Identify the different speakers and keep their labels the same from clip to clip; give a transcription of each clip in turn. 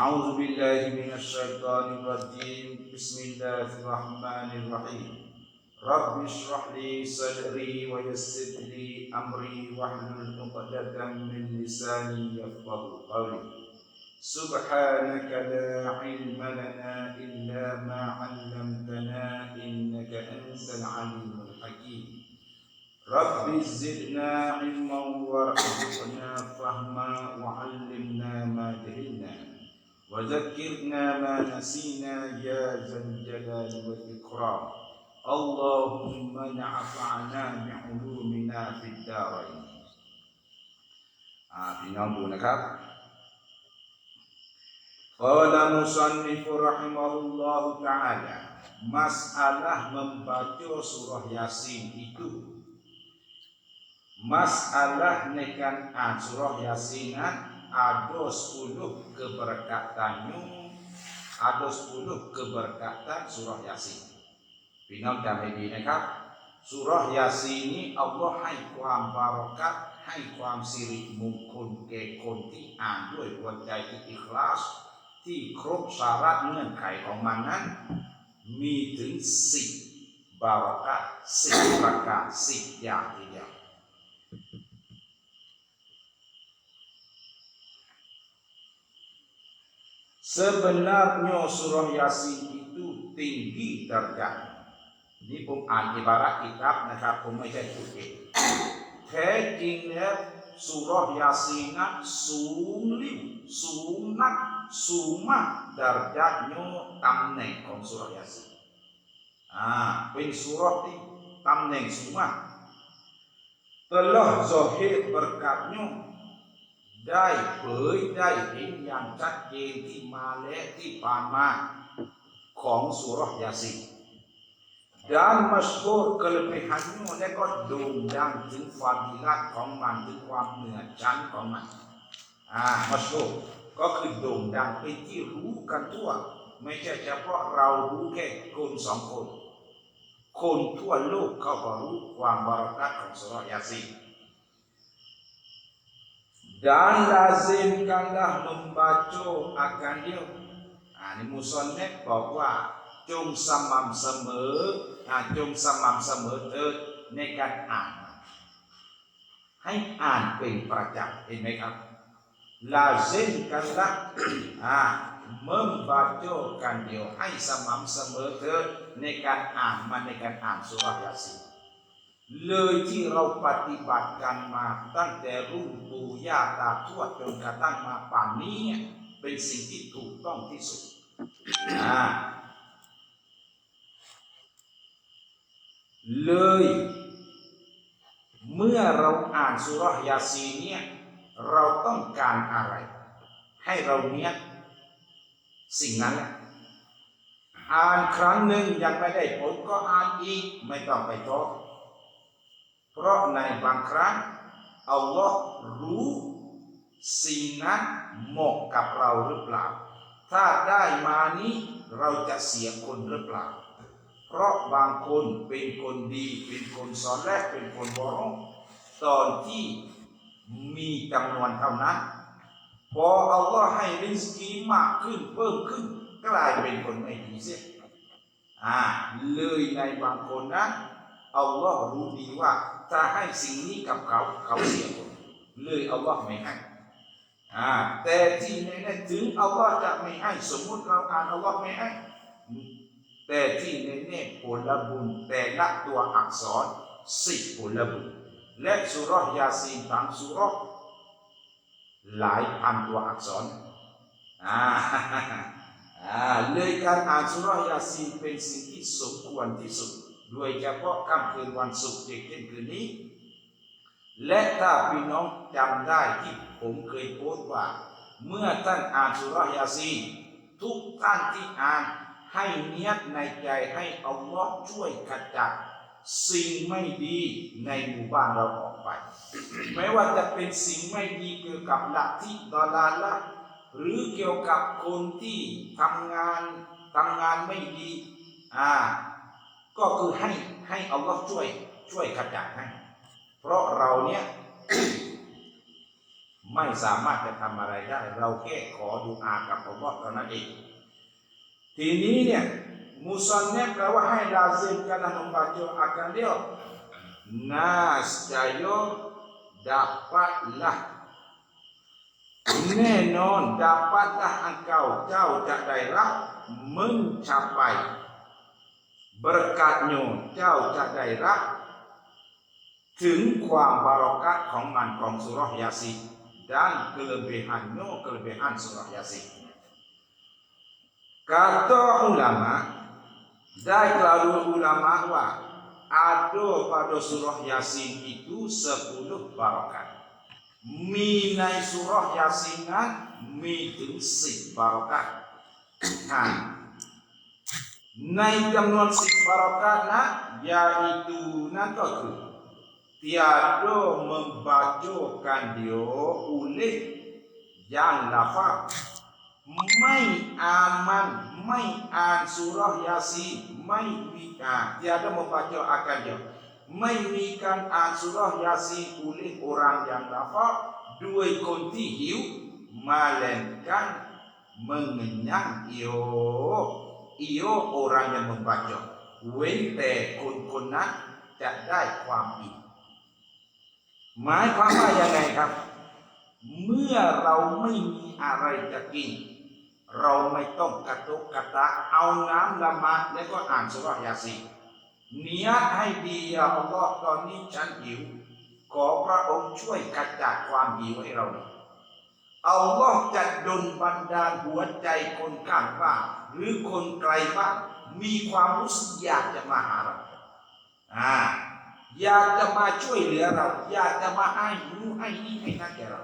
Speaker 1: أعوذ بالله من الشيطان الرجيم. بسم الله الرحمن الرحيم. رب اشرح لي صدري ويسر لي أمري واحلل عقدة من لساني يفقه قولي. سبحانك لا علم لنا إلا ما علمتنا إنك أنت العليم الحكيم. رب زدنا علما وارزقنا فهما وعلمنا ما جهلنا. وذكرنا ما نسينا يا ذا الجلال والإكرام اللهم نفعنا بعلومنا في الدارين อ่าพี่น้องดูนะครับ قال مصنف رحمه الله تعالى masalah membaca surah yasin itu masalah nekan ah, surah yasinan ada 10 keberkatannya ada 10 keberkatan surah yasin พี่น้องจำให้ดีนะครับสุรยาซีนี้อัลลอฮ์ให้ความบารักัตให้ความสิริมงคลแก่คนที่อ่านด้วยหัวใจที่อิคลาส ที่ครบสาระเงื่อนไขของมันนั้น มีถึงสิบบารักัตสิบประการสิบอย่างทีเดียว Sebenarnya surah Yasin itu tinggi derajatnya. Ini ผมอ่านอิบาระกิตับนะครับผมไม่ใช่พูดเองแท้จริงแล้วสุรษยาซีนนั้นสูงลิ่วสูงนักสูงมากดารจัดโยตำแหน่งของสุรษยาซีนอ่าเป็นสุรษที่ตำแหน่งสูงมาก telah zahir berkatnya ได้เผยได้เห็นอย่างชัดเจนที่มาและที่ผ่านมาของสุรยาซีน dan masyhur kelebihannya และก็โด่งดังถึงความดีลักของมันถึงความเหนือชั้นของมันอ่ามัชโฮรก็คือโด่งดังเป็นที่รู้กันทั่ว ไม่ใช่เฉพาะเรารู้แค่คนสองคน คนทั่วโลกเขาก็รู้ความบารักัตของสุรยาซี น dan lazimkanlah membaca akan dia อ่านี่มุสลิมบอกว่าจงสม่ำเสมออ่าจงสม่ำเสมอเถิดในการอ่าน ให้อ่านเป็นประจำเห็นไหมครับ lazimkanlah อ่า membaca kan dia ให้สม่ำเสมอเถิดในการอ่านมันในการอ่านสุรยาซีน เลยที่เราปฏิบัติกันมาตั้งแต่รุ่นปู่ย่าตาทวดจนกระทั่งมาป่านนี้เนี่ยเป็นสิ่งที่ถูกต้องที่สุดอ่าเลย เมื่อเราอ่านสุรยาซีเนี่ยเราต้องการอะไร ให้เราเนี้ยสิ่งนั้นแหละอ่านครั้งหนึ่งยังไม่ได้ผลก็อ่านอีกไม่ต้องไปท้อ เพราะในบางครั้งอัลลอฮ์รู้สิ่งนั้นเหมาะกับเราหรือเปล่า ถ้าได้มานี้เราจะเสียคนหรือเปล่า เพราะบางคนเป็นคนดี เป็นคนสอนและเป็นคนบรองตอนที่มีจำนวนเท่านั้น พออัลลอฮ์ให้ริสกีมากขึ้นเพิ่มขึ้นกลายเป็นคนไม่ดีเสียอ่าเลยในบางคนนะอัลลอฮ์รู้ดีว่า ถ้าให้สิ่งนี้กับเขาเขาเสียคนเลยอัลลอฮ์ไม่ให้อ่าแต่ที่ในนถึงอัลลอฮ์จะไม่ให้สมมุติเราอ่านอัลลอฮ์ไม่ให้ แต่ที่ในเนผลบุญแต่ละตัวอักษรสิบผลบุญและสุรยาซีนทั้งสุรหลายพันตัวอักษรอ่าอ่าเลยการอ่านสุรยาซีนเป็นสิ่งที่สมควรที่สุด โดยเฉพาะค่ำคืนวันศุกร์เช่นคืนนี้ และถ้าพี่น้องจำได้ที่ผมเคยโพสต์ว่า เมื่อท่านอ่านสุรยาซีทุกท่านที่อ่านให้เนียดในใจให้อัลลอฮ์ช่วยขจัดสิ่งไม่ดีในหมู่บ้านเราออกไป ไม่ว่าจะเป็นสิ่งไม่ดีเกี่ยวกับลัทธิดอลาละ หรือเกี่ยวกับคนที่ทำงานทำงานไม่ดี อ่า ก็คือให้ให้อัลลอฮ์ช่วยช่วยขจัดให้ เพราะเราเนี่ยไม่สามารถจะทำอะไรได้ เราแค่ขอดูอากับอัลลอฮ์เท่านั้นเอง ทีนี้เนี่ยมุซอนเนี่ยแปลว่าให้ลาซิมกันนะ membaca akan dia nascaya dapatlah แน่นอน dapatlah engkau เจ้าจะได้รับ mencapai berkatnya เจ้าจะได้รับ ถึงความบารักัตของมันของสุรยาซีน dan kelebihannya kelebihan surah yasin kata ulama ได้กล่าวโดยอุลามะว่า ada pada surah yasin itu 10 barakat มีในสุรยา ในจำนวนสิบบารักัตนะยา itu นั่นก็คือ tiada membacakan dia oleh yang lafaz ไม่อ่านมันไม่อ่านสุรยาซีนไม่มีอ่าน tiada membaca akan dia ไม่มีการอ่านสุรยาซีน oleh orang yang lafaz ด้วยค iyo orang yang membaca เว้นแต่คนคนนั้นจะได้ความอิ่มหมายความว่ายังไงครับ เมื่อเราไม่มีอะไรจะกิน เราไม่ต้องกระตุกกระตะเอาน้ำละมาแล้วก็อ่านสุรยาซีเนียให้ดีอย่าอัลลอฮ์ตอนนี้ฉันหิว ขอพระองค์ช่วยขจัดความหิวให้เราหน่อย อัลลอฮ์จะดลบันดาลหัวใจคนข้างบ้านหรือคนไกลบ้านมีความรู้สึกอยากจะมาหาเราอ่าอยากจะมาช่วยเหลือเรา อยากจะมาให้รู้ให้นี่ให้นั่นแก่เรา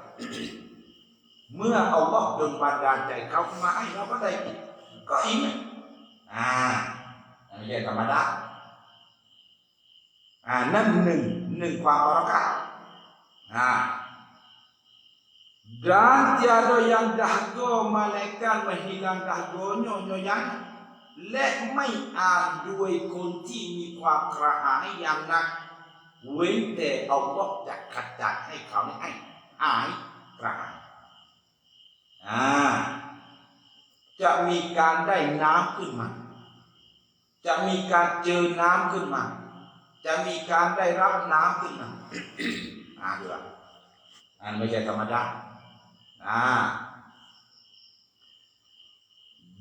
Speaker 1: เมื่ออัลลอฮ์ดลบันดาลใจเขามาให้เราก็ได้ก็อิ่มอ่าอันนี้ธรรมดาอ่านั่นหนึ่งหนึ่งความบารักะอ่า dan tiada yang dahaga malaikat menghilang dahagonya nyoyang และไม่อานด้วยคนที่มีความกระหายอย่างหนัก เว้นแต่เอาลอกจะขัดจัดให้เขาเนี่ให้หายกระหายอ่าจะมีการได้น้ำขึ้นมา จะมีการเจอน้ำขึ้นมา จะมีการได้รับน้ำขึ้นมาอ่านดูละอ่านไม่ใช่ธรรมดา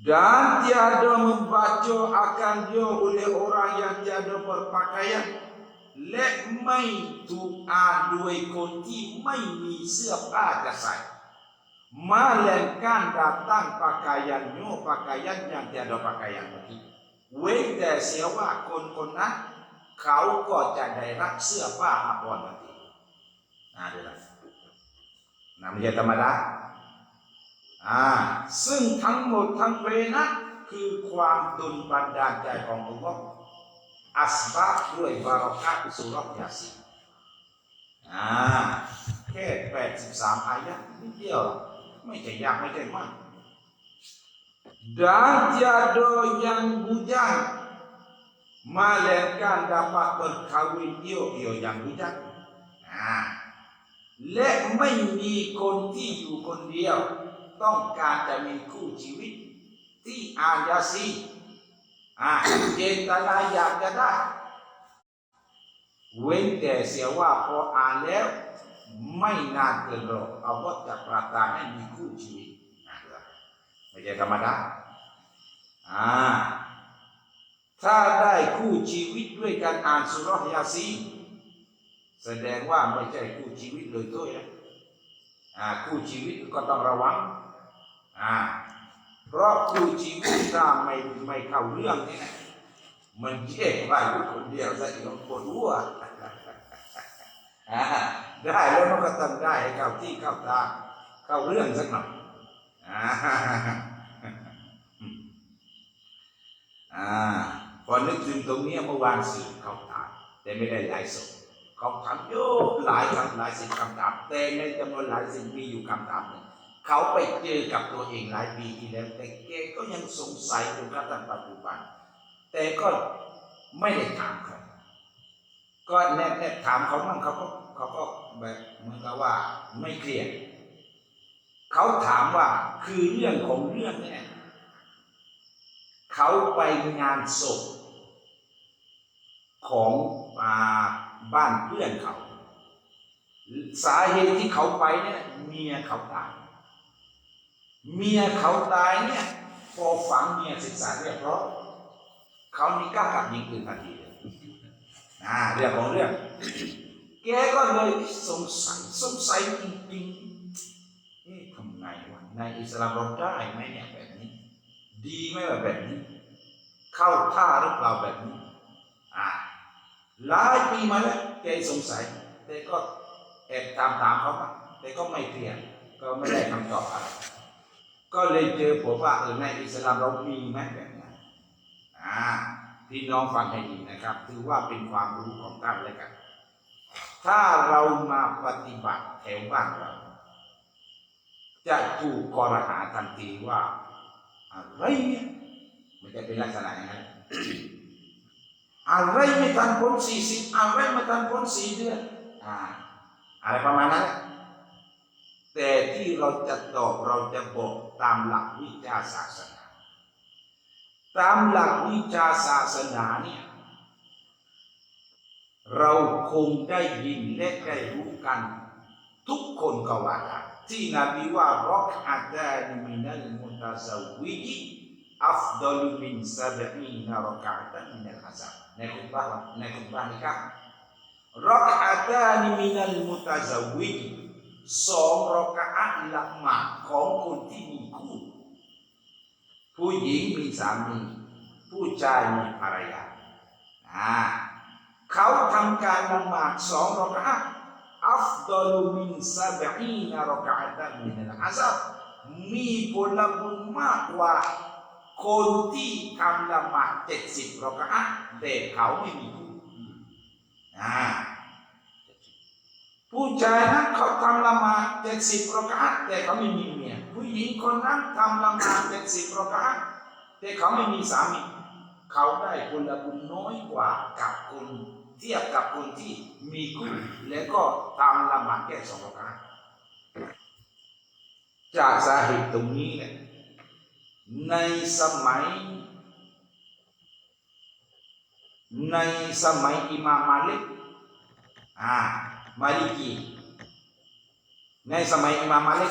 Speaker 1: Dan tiada membaca akan dia oleh orang yang tiada berpakaian และไม่ถูกอ่านโดยคนที่ไม่มีเสื้อผ้าจะใส่ melainkan datang pakaiannya pakaian yang tiada pakaian lagi เว้นแต่เสียว่าคนคนนั้นเขาก็จะได้รับเสื้อผ้าอาภรณ์ทันทีน่าดูละ นะไม่ใช่ธรรมดาอ่าซึ่งทั้งหมดทั้งเวนั้นคือความตุนบันดาลใจของอัลลอฮ์อัสบาบด้วยบารักัตสุรยาซีอ่าแค่แปดสิบสามอายะนิดเดียว ไม่ใช่ยากไม่ใช่มาก dan tiada yang bujang melainkan dapat berkawin iyo iyo yang bujang nah และไม่มีคนที่อยู่คนเดียว ต้องการจะมีคู่ชีวิต ที่อานยาซีอ่าเจตนาอยากจะได้ เว้นแต่เสียว่าพออ่านแล้ว ไม่นานเกินรอเอาว่าจะประทานให้มีคู่ชีวิตนะครับไม่ใช่ธรรมดาอ่าถ้าได้คู่ชีวิตด้วยการอ่านสุรยาซี แสดงว่าไม่ใช่คู่ชีวิตโดยตัวนะคู่ชีวิตก็ต้องระวังอ่าเพราะคู่ชีวิตถ้าไม่ไม่เข้าเรื่องนี่นะมันแย่ว่าอยู่คนเดียวซะอีกปวดหัวได้แล้วมันก็ต้องได้ให้เข้าที่เข้าทางเข้าเรื่องสักหน่อยอ่าพอนึกถึงตรงนี้เมื่อวานสื่อเข้าตาแต่ไม่ได้ไลฟ์สด เขาถามเยอะหลายคำหลายสิบคำถามแต่ในจำนวนหลายสิบมีอยู่คำถามหนึ่งเขาไปเจอกับตัวเองหลายปีที่แล้ว แต่แกก็ยังสงสัยจนกระทั่งปัจจุบัน แต่ก็ไม่ได้ถามใครก็แน่ๆถามเขาบ้างเขาก็เขาก็แบบเหมือนกับว่าไม่เคลียร์เขาถามว่าคือเรื่องของเรื่องเนี่ยเขาไปงานศพของอ่า บ้านเพื่อนเขา สาเหตุที่เขาไปเนี่ยเมียเขาตาย เมียเขาตายเนี่ยพอฝังเมียศึกษาเรียบร้อยเขานี่กล้ากับยิงปืนทันทีเลยอ่าเรื่องของเรื่อง แกก็เลยสงสัยสงสัยจริงๆเอ๊ะทำไงวะในอิสลามเราได้ไหมเนี่ยแบบนี้ ดีไหมแบบนี้ เข้าท่าหรือเปล่าแบบนี้ หลายปีมาแล้วแกสงสัยแต่ก็แอบตามถามเขามาแต่ก็ไม่เคลียร์ก็ไม่ได้คำตอบอะไรก็เลยเจอผมว่าเออในอิสลามเรามีไหมแบบนั้นอ่าพี่น้องฟังให้ดีนะครับ ถือว่าเป็นความรู้ของท่านแล้วกัน ถ้าเรามาปฏิบัติแถวบ้านเรา จะถูกกรหาทันทีว่าอะไรเนี่ยมันจะเป็นลักษณะอย่างนั้น อะไรไม่ทันพ้นสี่สิบอะไรไม่ทันพ้นสี่เดือนอ่าอะไรประมาณนั้นแต่ที่เราจะตอบเราจะบอกตามหลักวิชาศาสนา ตามหลักวิชาศาสนาเนี่ยเราคงได้ยินและได้รู้กัน ทุกคนก็ว่าที่นบีว่ารักอาดานมินัลมุตาซาวิจิ อัฟดลมินซาบอีนารักาตันมินัลฮัซับในคุตบะห์ในคุตบะห์นี้ครับรักอาดานมินัลมุตาซาวิจิสองรักอาตละหมาดของคนที่มีคู่ ผู้หญิงมีสามี ผู้ชายมีภรรยาอ่าเขาทำการละหมาดสองรอกะอัฟดลุมินซาบอีนารอกะตันมินัลอาซับมีผลบุญมากกว่า คนที่ทำละหมาดเจ็ดสิบรอกะแต่เขาไม่มีคู่อ่าผู้ชายนั้นเขาทำละหมาดเจ็ดสิบรอกะแต่เขาไม่มีเมียผู้หญิงคนนั้นทำละหมาดเจ็ดสิบรอกะแต่เขาไม่มีสามีเขาได้ผลบุญน้อยกว่ากับคนเทียบกับคนที่มีคู่แล้วก็ตามละหมาดแค่สองรอกะจากสาเหตุตรงนี้เนี่ย ในสมัยในสมัยอิมามมาลิกอ่ามาลิกีในสมัยอิมามมาลิ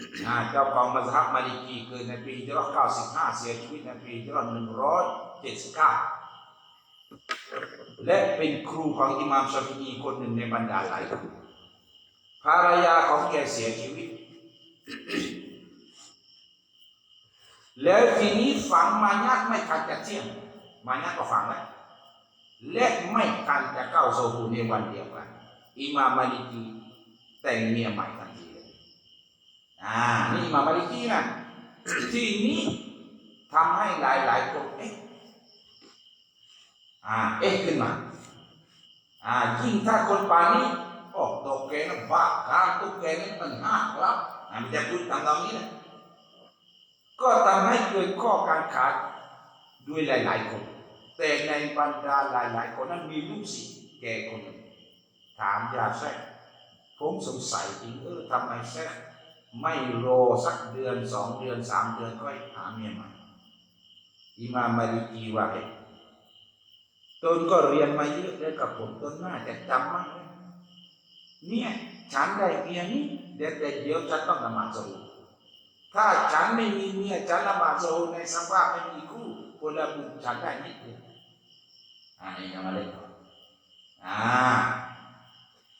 Speaker 1: เสียชีวิตอ่าปลายปลายศตวรรษที่สองอิมามมาลิกีอ่ามาลิกอ่า bin Anas bin Malik bin Abi Hamid อ่าเจ้าของมัซฮับมาลิกีเกิดในปีฮิจรัช95เสียชีวิตในปีฮิจรัช179และเป็นครูของอิหม่ามชาฟิอีคนหนึ่งในบรรดาหลายคนภรรยาของแกเสียชีวิต แล้วทีนี้ฝังมายักไม่ทันจะเที่ยงมายักก็ฝังแล้วและไม่ทันจะเข้าโซฮูในวันเดียวกันอิมามมาลิกีแต่งเมียใหม่ทันที อ่า นี่มามาลิกีนะที่นี้ทำให้หลายหลายๆคนเอ๊ะอ่า เอ๊ะขึ้นมา อ่า ยิ่งถ้าคนป่านี้โอ้ตกแกนั่นบ้าการตุกแกนี่มันห้าครับอ่ามันจะพูดตามตรงนี้นะก็ทำให้เกิดข้อการขาดด้วยหลาย ๆ คน แต่ในบรรดาหลาย ๆ คนนั้นมีลูกศิษย์แกคนหนึ่งถามยาแซกผมสงสัยจริงเออทำไมแซก ไม่รอสักเดือนสองเดือนสามเดือนก็หาเมียใหม่อิมามาลิกีว่าไงตนก็เรียนมาเยอะแล้วกับผมตนน่าจะจำมั้งเนี่ยฉันได้เมียนี้เดี๋ยวแต่เดี๋ยวฉันต้องละหมาดซูถ้าฉันไม่มีเมียฉันละหมาดซูในสภาพไม่มีคู่คนละบุญฉันได้นิดเดียวอันนี้ยังมาเล่นก่อนอ่า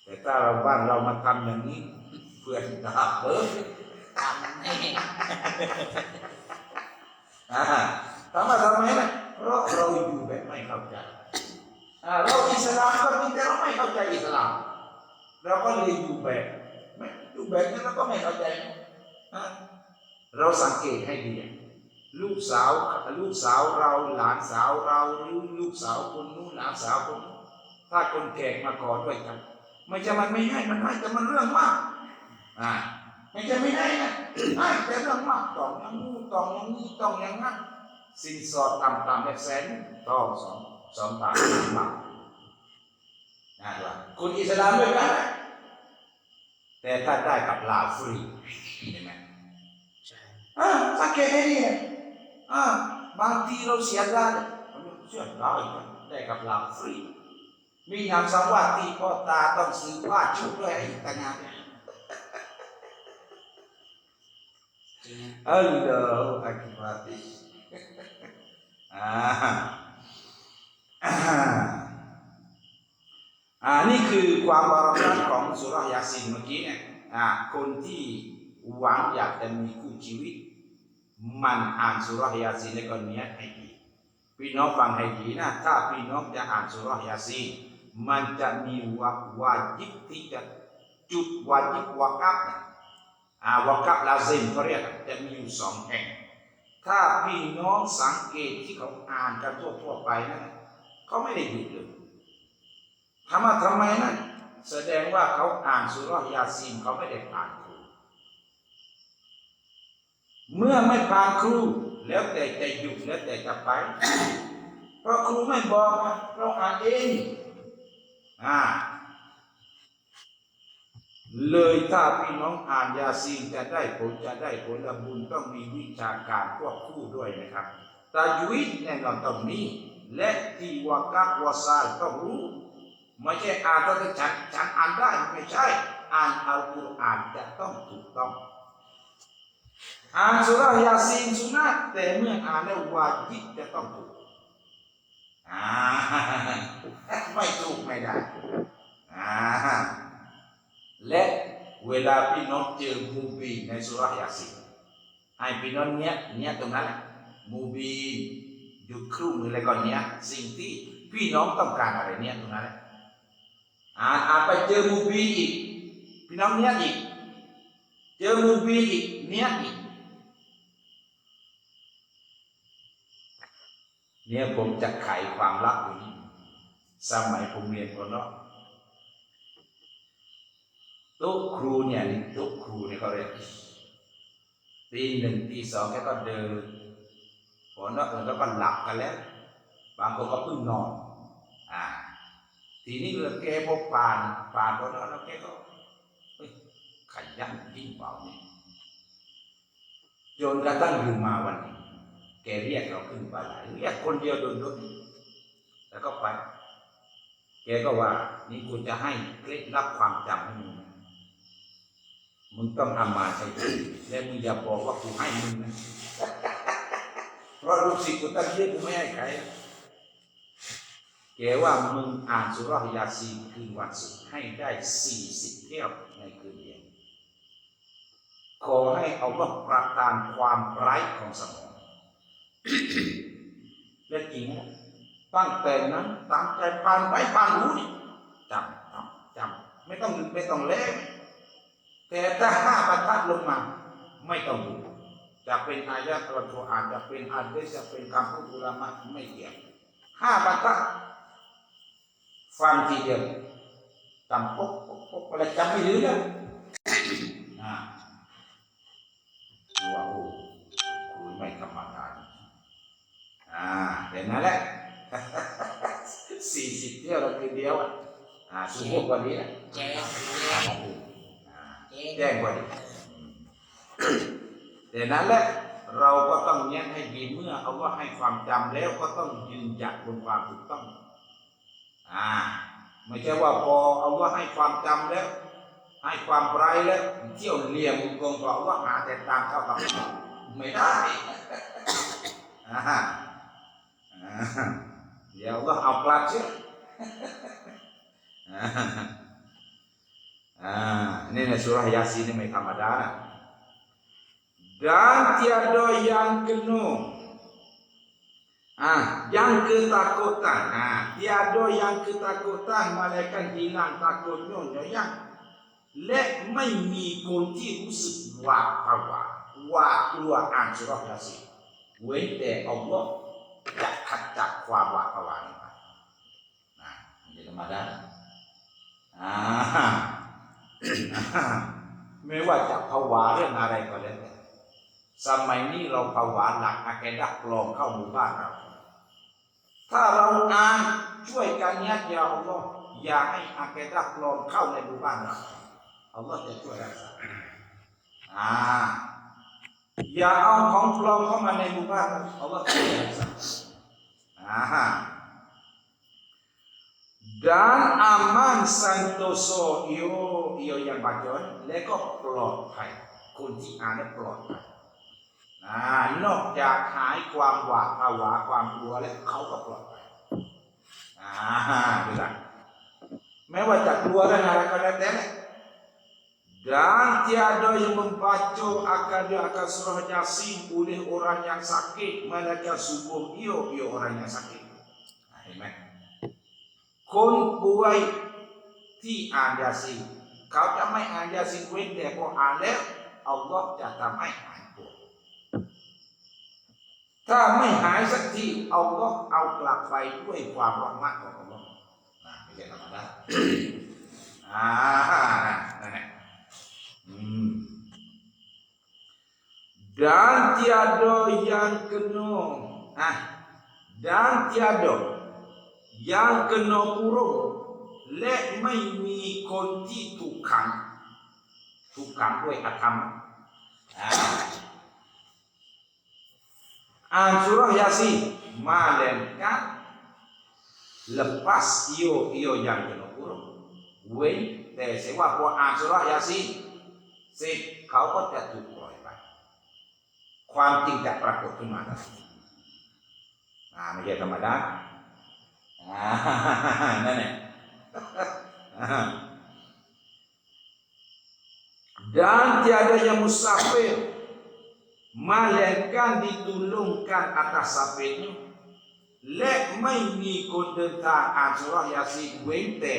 Speaker 1: แต่ถ้าเราบ้านเรามาทำอย่างนี้ พื่อนด่าเออ
Speaker 2: ทำนี่
Speaker 1: อ่าถามว่าทำไมนะเพราะเราอยู่แบบไม่เข้าใจอ่าเราอิสลามก็มีแต่เราไม่เข้าใจอิสลามเราก็เลยอยู่แบบไม่อยู่แบบนี้เราก็ไม่เข้าใจเราสังเกตให้ดีลูกสาวลูกสาวเราหลานสาวเราลูกสาวคนนู้นหลานสาวคนถ้าคนแก่มาขอด้วยกัน ไม่ใช่มันไม่ให้มันให้แต่มันเรื่องมาก อ่าไม่ใช่ไม่ได้นะอ่านแต่เรื่องมากต้องอย่างนู้นต้องอย่างนี้ต้องอย่างนั้นสินสอดต่ำๆแบบแสนทองสองสองบาทสามบาทนะว่าคุณอิสลามด้วยกันนะแต่ถ้าได้กับลาฟรีเห็นไหม
Speaker 2: ใช่
Speaker 1: อ่าสังเกตให้ดีนะอ่าบางทีเราเสียดายเสียดายได้กับลาฟรีมีนามสวัสดิ์ที่พ่อตาต้องซื้อผ้าชุดด้วยให้ต่างหาก
Speaker 2: จริงนะ
Speaker 1: อัลลอฮฺอักบัรอ่าอ่าอ่านี่คือความบารักัตของสุรายาสินเมื่อกี้เนี่ยอ่าคนที่หวังอยากจะมีคู่ชีวิต มันอ่านสุรายาสินในกรณีให้ดีพี่น้องฟังให้ดีนะถ้าพี่น้องจะอ่านสุรายาสินมันจะมีวาวาจิบที่จะจุดวาจิบวากับเนี่ย อาวกับลาซิมเขาเรียกจะมีอยู่สองแห่ง ถ้าพี่น้องสังเกตที่เขาอ่านกันทั่วๆไปนั่นะเขาไม่ได้หยุดเลยถามาทำไมนั่นแสดงว่าเขาอ่านสุรายาซีนเขาไม่ได้ผ่านครู เมื่อไม่ผ่านครูแล้วแต่จะหยุดแล้วแต่จะไป เพราะครูไม่บอกเราอ่านเองอ่า เลยถ้าพี่น้องอ่านยาซีนจะได้ผลจะได้ผลบุญต้องมีวิชาการควบคู่ด้วยนะครับตายุวิตแน่นอนต้องมีและที่วากักวาซาต้องรู้ไม่ใช่อ่านแล้วก็ฉันฉันอ่านได้ไม่ใช่ อ่านอัลกุรอานจะต้องถูกต้อง อ่านสุรายาซีนสุนัตแต่เมื่ออ่านแล้ววาจิบจะต้องถูกอ่าไม่ถูกไม่ได้อ่า และเวลาพี่น้องเจอมูบีในสุรายาสินให้พี่น้องเนี้ยเนี้ยตรงนั้นมูบีหยุดครู่มืออะไรก่อนเนี้ย สิ่งที่พี่น้องต้องการอะไรเนี้ยตรงนั้นอ่าอาไปเจอมูบีอีก พี่น้องเนี้ยอีก เจอมูบีอีกเนี้ยอีกเนี่ยผมจะไขความลับอยู่นี้สมัยผมเรียนคนเนาะ โต๊ะครูเนี่ยนี่โต๊ะครูเนี่ยเขาเรียกตีหนึ่งตีสองแกก็เดินพอนอกแล้วก็หลับกันแล้ว บางคนก็เพิ่งนอน อ่า ทีนี้เรื่องแกพบปานปานพอนอกแล้วแกก็ขยันยิ่งเปล่าเนี่ยจนกระทั่งอยู่มาวันนี้แกเรียกเราขึ้นไปหลายเรียกคนเดียวโดนรถแล้วก็ไป แกก็ว่า นี่กูจะให้เคล็ดลับความจำให้มึง มึงต้องทำมาใช่ไหมและมึงอย่าบอกว่ากูให้มึงนะเพราะลูกศิษย์กูตั้งเยอะกูไม่ให้ใครแกว่ามึงอ่านสุรายาซีคืนวันศุกร์ให้ได้สี่สิบแก้วในคืนเดียวขอให้เอาว่าประทานความไร้ของสมองและจริงนะตั้งแต่นั้นตามใจปานไว้ปานรู้นี่จำจำจำไม่ต้องไม่ต้องเล่ แต่ถ้าห้าบรรทัดลงมา ไม่ต้องดูจะเป็นอายะตะตัวอ่านจะเป็นอันเดจะเป็นคำพูดอุลามะไม่เกี่ยวห้าบรรทัดฟังทีเดียวจำปุ๊บปุ๊บปุ๊บอะไรจำไม่ลืมเลยอ่าดูว่าโอ้คุยไม่ธรรมดาอ่าเดี๋ยวนั้นแหละสี่สิบเที่ยวเราคืนเดียวอะอ่าสูงกว่านี้นะ
Speaker 2: แจ้ง
Speaker 1: อ่า
Speaker 2: แจ้
Speaker 1: แจ้
Speaker 2: ง
Speaker 1: งกว่านี้แต่นั้นแหละเราก็ต้องแยกให้ดีเมื่อเอาว่าให้ความจำแล้วก็ต้องยืนหยัดบนความถูกต้อง อ่า ไม่ใช่ว่าพอเอาว่าให้ความจำแล้ว ให้ความไร้แล้ว เที่ยวเลี่ยมกงบอกว่าหาแต่ตามเข้ากับไม่ได้อ่าเดี๋ยวก็เอากลับเชื่อ อ่าอ่านี่นะ surah Yasin ini ไม่ธรรมดานะ dan tiada yang kena Ah, yang ketakutan. Ah, tiada yang ketakutan malaikat hilang takutnya yang และไม่มีคนที่รู้สึกหวาดผวาหวาดก ไม่ว่าจะภาวะเรื่องอะไรก็แล้วแต่สมัยนี้เราภาวะหลักอาแกดักปลอมเข้าหมู่บ้านเรา ถ้าเราอ่านช่วยกันยัดยาอัลลอฮ์อย่าให้อาแกดักปลอมเข้าในหมู่บ้านเราอัลลอฮ์จะช่วยรักษาอ่าอย่าเอาของปลอมเข้ามาในหมู่บ้านเราอัลลอฮ์จะช่วยรักษาอ่า dan aman santoso iyo iyo yang baca และก็ปลอดภัยคนที่อ่านและปลอดภัยอ่านอกจากหายความหวาดผวาความกลัวแล้วเขาก็ปลอดภัยอ่าดูนะแม้ว่าจะกลัวเรื่องอะไรก็แล้วแต่เนี่ย dan tiada yang membaca akan dia akan surah Yasin oleh orang yang sakit melainkan sungguh ia ia orang yang sakit. คนป่วยที่อ่านยาซีนเขาจะไม่อ่านยาซีนเว้นแต่พออ่านแล้วอัลลอฮ์จะทำให้หายปวดถ้าไม่หายสักทีอัลลอฮ์เอากลับไปด้วยความรักมากของอัลลอฮ์นะไม่ใช่ธรรมดาอ่านั่นแหละอืม dan tiada yang kena ah dan tiada yang kena kurung และไม่มีคนที่ถูกขัง ถูกขังด้วยอธรรมอ่าน surah Yasin melainkan lepas iyo iyo yang kena kurung เว้นแต่เสียว่าพออ่านสุรยาซีเสร็จเขาก็จะถูกปล่อยไป ความจริงจะปรากฏขึ้นมาทันทีอ่าไม่ใช่ธรรมดา นั่นแหละอ่า dan tiada yang musafir melainkan ditulungkan atas safirnya และไม่มีคนเดินทางอ่านสุรายาซีนเว้นแต่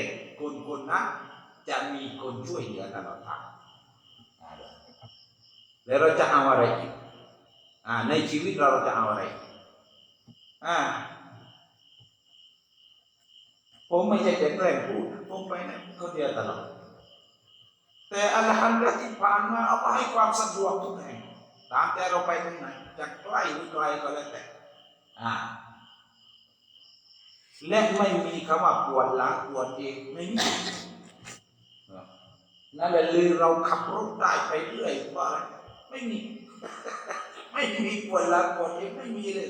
Speaker 1: ผมไม่ใช่จะแกล้งพูดผมไปนะคนเดียวตลอดแต่อัลฮัมดุลิลที่ผ่านมาเอาไปให้ความสะดวกทุกแห่งตามแต่เราไปตรงไหนจะใกล้หรือไกลก็แล้วแต่อ่าและไม่มีคำว่าปวดหลังปวดเองไม่มีนั่นแหละลือเราขับรถได้ไปเรื่อยว่าไม่มี ไม่มีปวดหลังปวดเองไม่มีเลย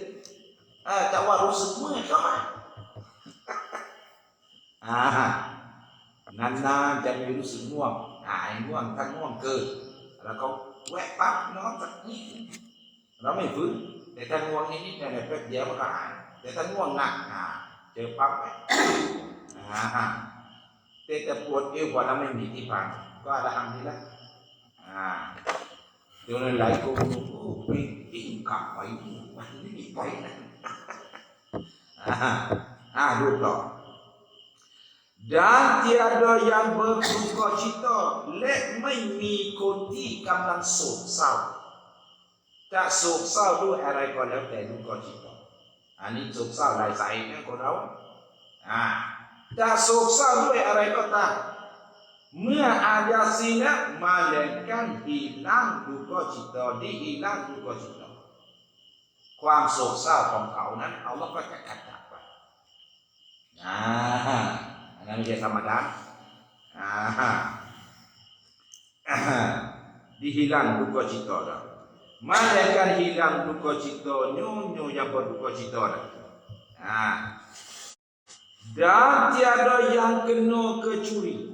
Speaker 1: ออแต่ว่ารู้สึกเมื่อยก็ไม่ อ่านานๆจะมีรู้สึกง่วง หายง่วงถ้าง่วงเกินแล้วก็แวะปั๊บนอนสักนิดเราไม่ฟื้นแต่ถ้าง่วงนิดๆเนี่ยแป๊บเดียวมันก็หายแต่ถ้าง่วงหนักอ่าเจอปั๊บไปอ่าแต่แต่ปวดเอวกว่าเราไม่มีที่พักก็อะละฮัมดุลิละอ่าเดี๋ยวหลายคนโอ้ไปกินกลับไปวันนี้ไปนะอ่าฮะอ่าดูต่อ dan tiada yang berduka cita และไม่มีคนที่กำลังโศกเศร้าจะโศกเศร้าด้วยอะไรก็แล้วแต่ดุกจิตอันนี้โศกเศร้าหลายสายนะคนเราอ่าจะโศกเศร้าด้วยอะไรก็ตามเมื่ออายาซีนะมาเล่นกันดีนั่งดูก็จิตตอดีอีนั่งดูก็จิตตอความโศกเศร้าของเขานั้นเอาแล้วก็จะขัดจับไปอ่า อันนั้นไม่ใช่ธรรมดาอ่าอ่า dihilang duka cita dah. Malaikat hilang duka cita nyonya yang berduka cita dah. Ha. Dan tiada yang kena kecuri.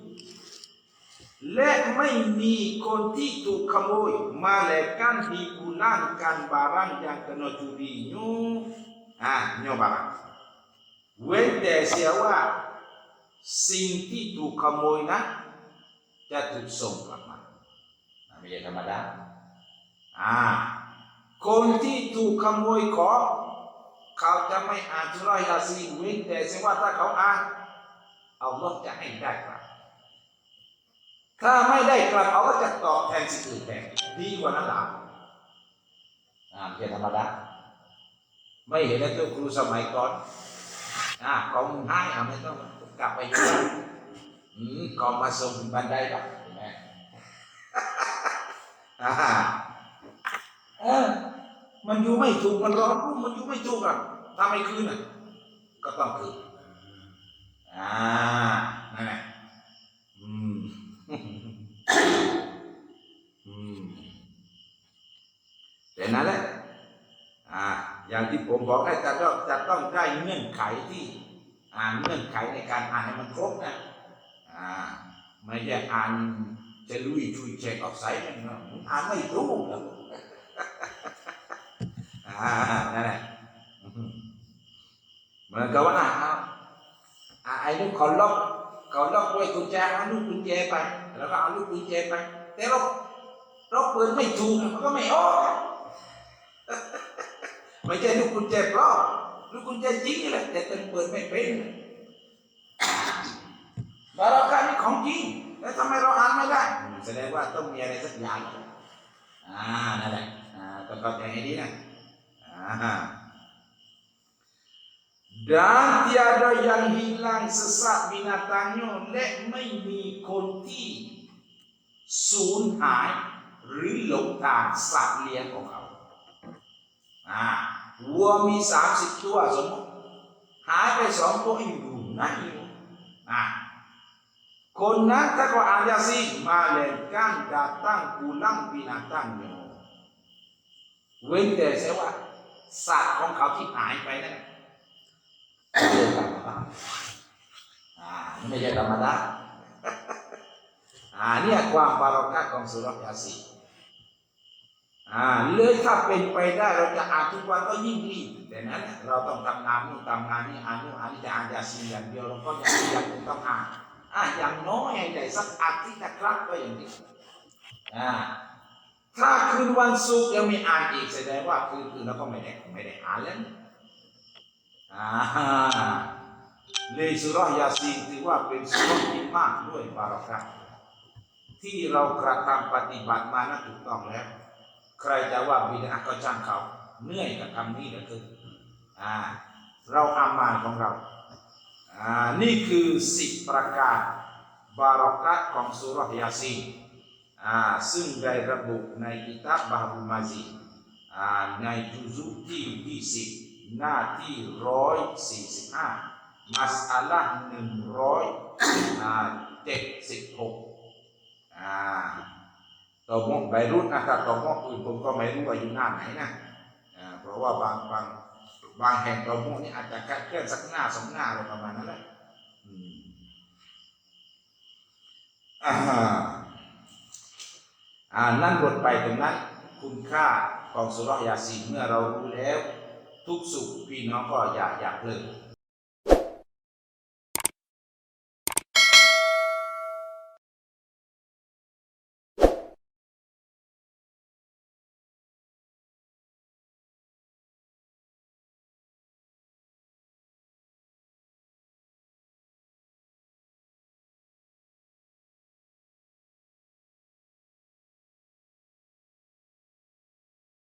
Speaker 1: และไม่มีคนที่ถูกขโมยมาแลกันดีกุลังกันบารัง yang kena curi nyu อ่าโยบ สิ่งที่ถูกขโมยนั้นจะถูกส่งกลับมาไม่ใช่ธรรมดาอ่าคนที่ถูกขโมยของเขาจะไม่อ่านสุรายาซีนเว้นแต่เสียว่าถ้าเขาอ่านเอาลอฮ์จะให้ได้กลับ ถ้าไม่ได้กลับเอาก็จะตอบแทนสิ่งอื่นแทนดีกว่านั้นหรออ่าไม่ใช่ธรรมดาไม่เห็นแล้วตัวครูสมัยก่อนอ่ากองให้อะไม่ต้อง กลับไปอยู่อืมกองมาส่งบันไดหรอกเห็นไหมอ่าเออมันอยู่ไม่ถูกมันร้อนรุ่มมันอยู่ไม่ถูกอะถ้าไม่คืนอะก็ต้องคืนอ่านั่นแหละอืมอืมแต่นั่นแหละอ่าอย่างที่ผมบอกได้จะต้องจะต้องได้เงื่อนไขที่ อ่านเงื่อนไขในการอ่านให้มันครบนะอ่าไม่ใช่อ่านจะลุยชุยเช็คออกไซด์มันะอ่านไม่ถูกหรอกอ่านั่นแหละมเหมือนกับว่าอ่าเอาอ่าไอ้ลูกเขาล็อกเขาล็อกด้วยกุญแจเอาลูกกุญแจไป แล้วก็เอาลูกกุญแจไป แต่เราเราเปิดไม่ถูกมันก็ไม่ออกไม่ใช่ลูกกุญแจปลอม ลูกกุญแจจริงแหละแต่เป็นเปิดไม่เป็นบาราการนี่ของจริงแล้วทำไมเราอ่านไม่ได้ แสดงว่าต้องมีอะไรสักอย่างอ่านั่นแหละอ่าต้องเข้าใจให้ดีนะอ่า dan tiada yang hilang sesat binatangnya และไม่มีคนที่สูญหาย หรือหลงทางสัตว์เลี้ยงของเขาอ่า วัวมีสามสิบตัวสมมติหายไปสองตัวอยู่ไหนอ่าคนนั้นถ้าเขาอานยาซีมาเล่นกัน datang pulang binatangnya เว้นแต่เสียว่าสัตว์ของเขาที่หายไปนั่นน่ะเดินกลับมาบ้านอ่าไม่ใช่ธรรมดาอ่าเนี่ยความบารักะของสุรยาซี อ่าเลยถ้าเป็นไปได้เราจะอ่านทุกวันก็ยิ่งดีแต่นั้นเราต้องทำงานนู่นทำงานนี่อ่านนู่นอ่านนี่จะอ่านยาซีนอย่างเดียวเราก็ยังยังต้องอ่านอ่าอย่างน้อยใหญ่สักอาทิตย์ละครั้งก็อย่างนี้อ่าถ้าคืนวันศุกร์ยังไม่อ่านอีกแสดงว่าคืนคืนเราก็ไม่ได้ไม่ได้อ่านแล้วอ่าเลยสุรยาซีนถือว่าเป็นสุรที่มากด้วยบารักะห์ที่เรากระทำปฏิบัติมานั้นถูกต้องแล้ว ใครจะว่าบิดาก็ช่างเขาเหนื่อยกับคำนี้เหลืออ่าเราอามานของเราอ่านี่คือสิบประการบารักัตของสุรยาซีอ่าซึ่งได้ระบุในกิตาบาบุมาซีอ่าในจุซุที่ยี่สิบหน้าที่ร้อยสี่สิบห้ามัสอัลละหนึ่งร้อยอ่าเจ็ดสิบหกอ่า ตอมอกใบรุ่นนะถ้าตอมอกอื่นผมก็ไม่รู้ว่าอยู่หน้าไหนนะเพราะว่าบางบางบางแห่งตอมอกนี่อาจจะแค่เคลื่อนสักหน้าสองหน้าอะไรประมาณนั้นแหละอ่าอ่านั่นบทไปตรงนั้น คุณค่าของสุรยาซีเมื่อเรารู้แล้ว ทุกสุขพี่น้องก็อย่าอย่าเลิน